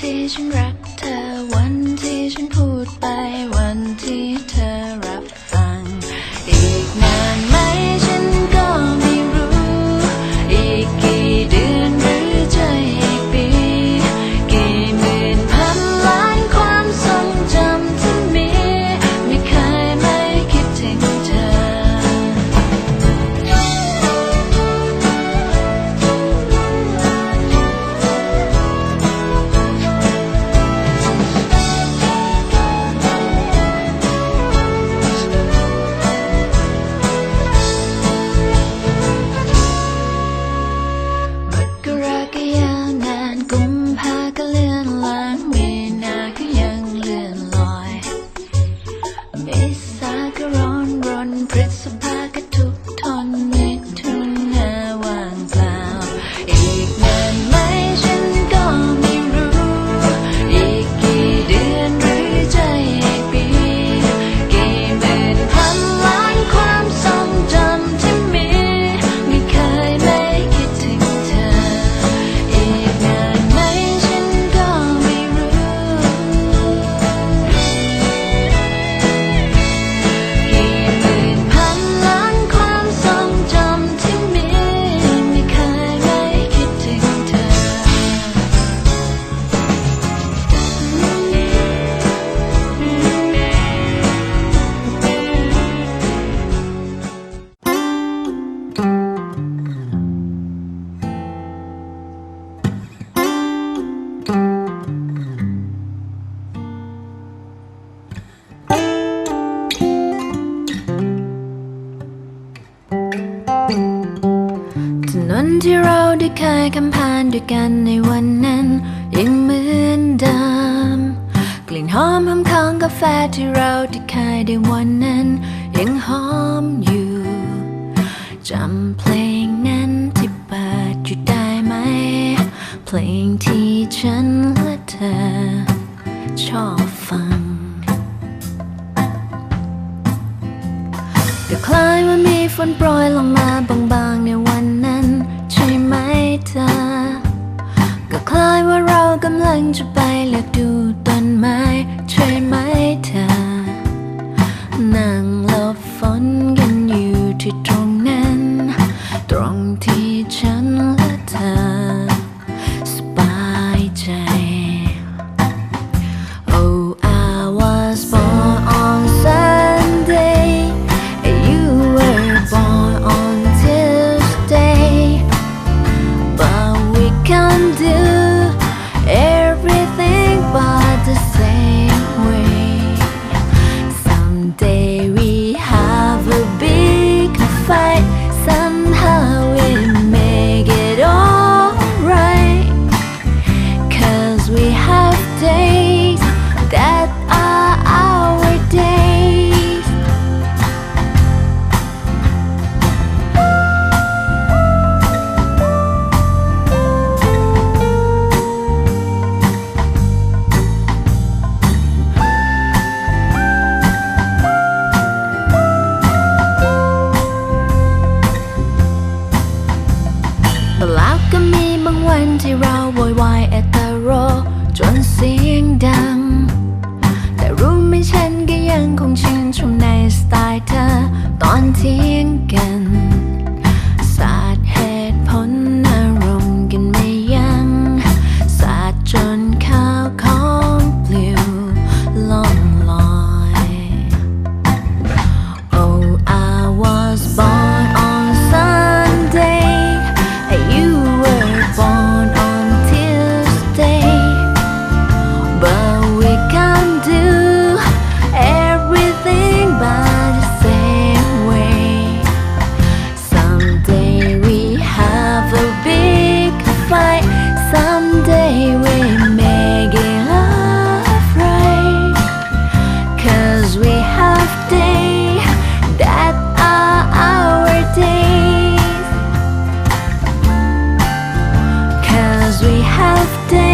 ที่ฉันรักเธอวันที่ฉันพูดไปวันที่ ที่เราได้เคยคำผ่านด้วยกันในวันนั้นยังเหมือนเดิมกลิ่นหอมหอมของกาแฟที่เราได้เคยได้วันนั้นยังหอมอยู่จำเพลงนั้นที่เปิดอยู่ได้ไหม เพลงที่ฉันและเธอชอบฟังก็คล้ายว่ามีฝนโปรยลงมาบาง ว่าเรากำลังจะไปเลือกดูต้นไม้ใช่ไหมเธอ นั่งหลบฝนกันอยู่ที่ตรงนั้น ตรงที่ฉันและเธอ day. แล้วก็มีบางวันที่เราโวยวายแอตโรจนเสียงดัง แต่รู้ไหมฉันก็ยังคงชื่นชมในสไตล์เธอ ตอนเที่ยงกัน day